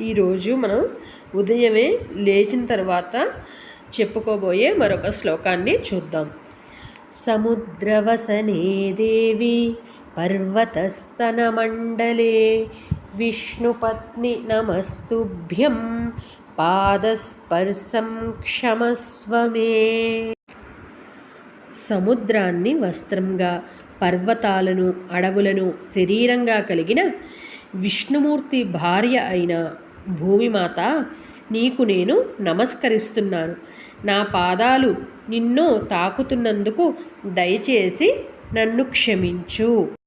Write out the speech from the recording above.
ఈరోజు మనం ఉదయమే లేచిన తర్వాత చెప్పుకోబోయే మరొక శ్లోకాన్ని చూద్దాం. సముద్రవసనే దేవి పర్వతస్తనమండలే విష్ణుపత్ని నమస్తుభ్యం పాదస్పర్శం క్షమస్వమే. సముద్రాన్ని వస్త్రంగా పర్వతాలను అడవులను శరీరంగా కలిగిన విష్ణుమూర్తి భార్య అయిన భూమిమాత నీకు నేను నమస్కరిస్తున్నాను. నా పాదాలు నిన్ను తాకుతున్నందుకు దయచేసి నన్ను క్షమించు.